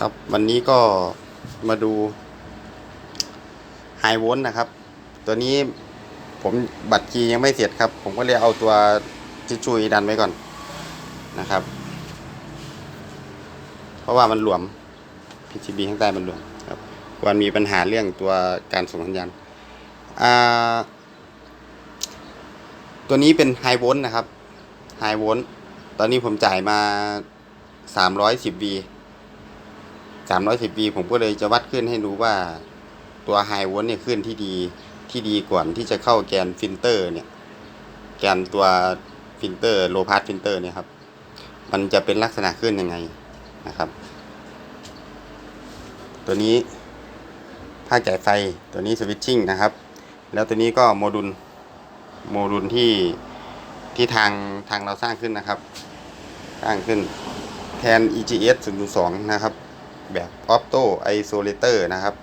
ครับวันนี้ก็มาดูไฮวลต์นะครับ ตัวนี้ผมบัตรคียังไม่เสร็จครับ ผมก็เลยเอาตัวจิจุยดันไว้ก่อนนะครับ เพราะว่ามันหลวม PCB ข้างใต้มันหลวมครับควรมีปัญหาเรื่องตัวการส่งสัญญาณตัวนี้เป็นไฮวลต์นะครับไฮวลต์ตอนนี้ผมจ่ายมา 310 V 310 V ผมก็เลยจะวัดขึ้นให้ดูว่าตัวไฮวลต์เนี่ยขึ้นที่ดีที่ดีก่อนที่จะเข้าแกนฟิลเตอร์เนี่ยแกนตัวฟิลเตอร์โลพาสฟิลเตอร์เนี่ยครับ มันจะเป็นลักษณะขึ้นยังไงนะครับ ตัวนี้ภาคจ่ายไฟตัวนี้สวิตชิ่งนะครับ แล้วตัวนี้ก็โมดูลโมดูลที่ที่ทางทางเราสร้างขึ้นนะครับ สร้างขึ้นแทน EGS 0.2 นะครับ แบบ Opto Isolator นะครับ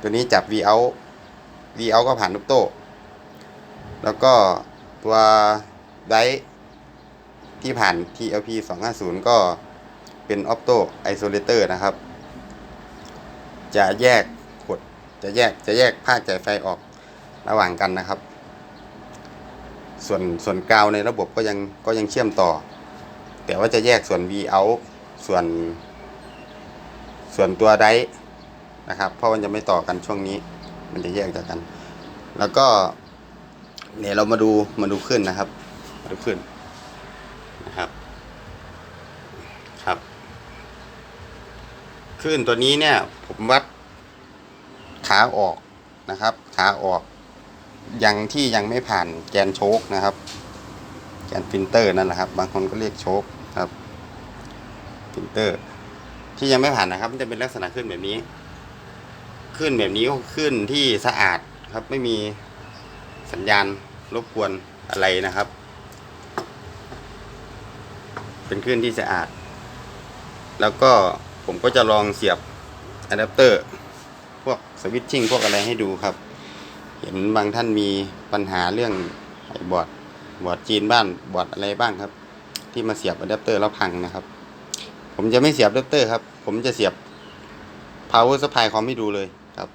ตัวนี้จับ Vout Vout ก็ผ่านลูกโต้ แล้วก็ตัวไดที่ผ่าน TLP 250 ก็เป็น Opto Isolator นะครับ จะแยกกดจะแยกจะแยกภาคจ่ายไฟออกระหว่างกันนะครับ ส่วนส่วนกาวในระบบก็ยังก็ยังเชื่อมต่อ แต่ว่าจะแยกส่วน V out ส่วน ส่วนตัวไดนะครับ เพราะมันจะไม่ต่อกันช่วงนี้ มันจะแยกจากกัน แล้วก็เนี่ยเรามาดูมาดูขึ้นนะครับมาดูขึ้นนะครับครับขึ้นตัวนี้เนี่ย ผมวัดขาออกนะครับขาออกยังที่ยังไม่ผ่านแกนโชคนะครับ แกนฟิลเตอร์นั่นแหละครับ บางคนก็เรียกโชคครับฟิลเตอร์ ที่ยังไม่ผ่านนะครับ มันจะเป็นลักษณะขึ้นแบบนี้ ขึ้นแบบนี้ก็ขึ้นที่สะอาดครับ ไม่มีสัญญาณรบกวนอะไรนะครับ เป็นขึ้นที่สะอาด แล้วก็ผมก็จะลองเสียบอะแดปเตอร์พวกสวิตชิ่งพวกอะไรให้ดูครับ เห็นบางท่านมีปัญหาเรื่องไอ้บอร์ดบอร์ดจีนบ้านบอร์ดอะไรบ้างครับ ที่มาเสียบอะแดปเตอร์แล้วพังนะครับ ผมจะไม่เสียบอะแดปเตอร์ครับ ผมจะเสียบ power supply คอมให้ดูเลยครับ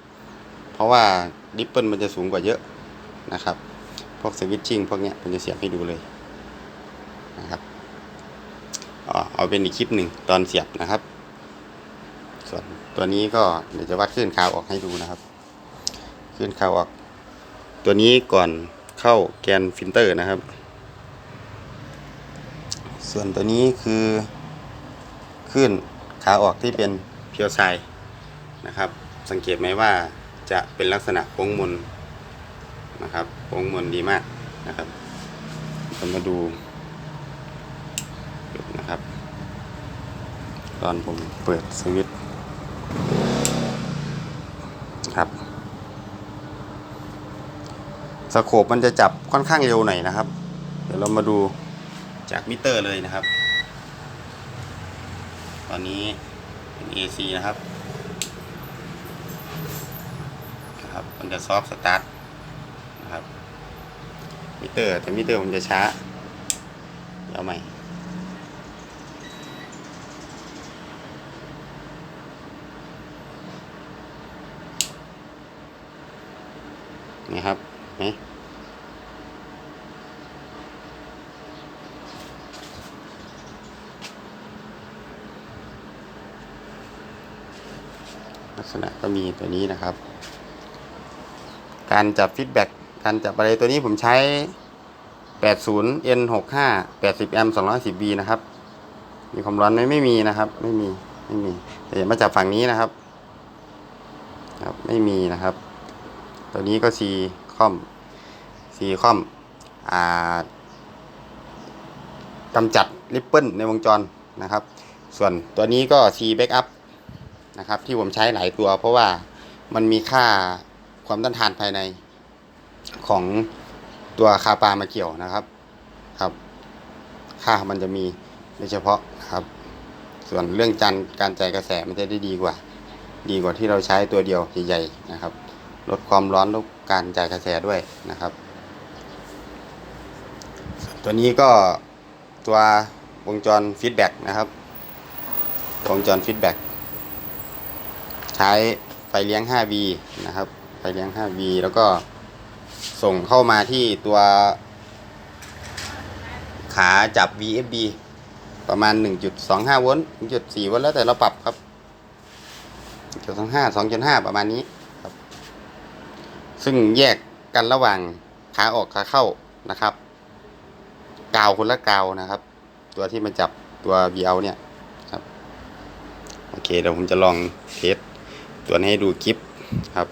เพราะว่าดิปเปิลมันจะสูงกว่าเยอะนะครับ พวกสวิตชิ่งพวกเนี้ยผมจะเสียบให้ดูเลยนะครับเอาเป็นอีกคลิปหนึ่งตอนเสียบนะครับ ส่วนตัวนี้ก็เดี๋ยวจะวัดคลื่นข่าวออกให้ดูนะครับคลื่นข่าวออก ตัวนี้ก่อนเข้าแกนฟิลเตอร์นะครับ ส่วนตัวนี้คือคลื่น ขาออกที่เป็นเพียวไซนะครับ สังเกตไหมว่าจะเป็นลักษณะโค้งมนนะครับโค้งมนดีมากนะครับเรามาดูนะครับ ตอนผมเปิดสวิตช์ครับสโคปมันจะจับค่อนข้างเร็วหน่อยนะครับ เดี๋ยวเรามาดูจากมิเตอร์เลยนะครับ ตอนนี้เป็น AC นะครับนะครับมันจะซอฟสตาร์ทนะครับมิเตอร์แต่มิเตอร์ผมจะช้าเดี๋ยวเอาใหม่นี่ครับนี่ ลักษณะก็มีตัวนี้นะครับ การจับฟีดแบ็กการจับอะไรตัวนี้ผมใช้ 80 N65 80แอมป์210 V นะครับ มีความร้อนไหมไม่มีนะครับ ไม่มีไม่มีแต่อย่ามาจับฝั่งนี้นะครับ ครับไม่มีนะครับ ตัวนี้ก็ C คอม C คอมอ่ากำจัดริปเปิลในวงจรนะครับ ส่วนตัวนี้ก็ C backup นะครับ ที่ผมใช้หลายตัว เพราะว่ามันมีค่าความต้านทานภายในของตัวคาปามาเกี่ยวนะครับครับ ค่ามันจะมีโดยเฉพาะครับ ส่วนเรื่องจันการจ่ายกระแสมันจะได้ดีกว่า ดีกว่าที่เราใช้ตัวเดียวใหญ่ๆนะครับ ลดความร้อนลดการจ่ายกระแสด้วยนะครับ ตัวนี้ก็ตัววงจรฟีดแบ็กนะครับ วงจรฟีดแบ็ก ใช้ไฟเลี้ยง 5V นะครับ ไฟเลี้ยง 5V แล้วก็ส่งเข้ามาที่ตัวขาจับ VFB ประมาณ 1.25 โวลต์1.4 โวลต์แล้วแต่เราปรับครับ1.25 2.5 ประมาณนี้ครับ ซึ่งแยกกันระหว่างขาออกขาเข้านะครับ กาวคนละกาวนะครับ ตัวที่มาจับตัว VL เนี่ยครับ โอเคเดี๋ยวผมจะลองเทส ตัวนี้ให้ดูคลิปครับ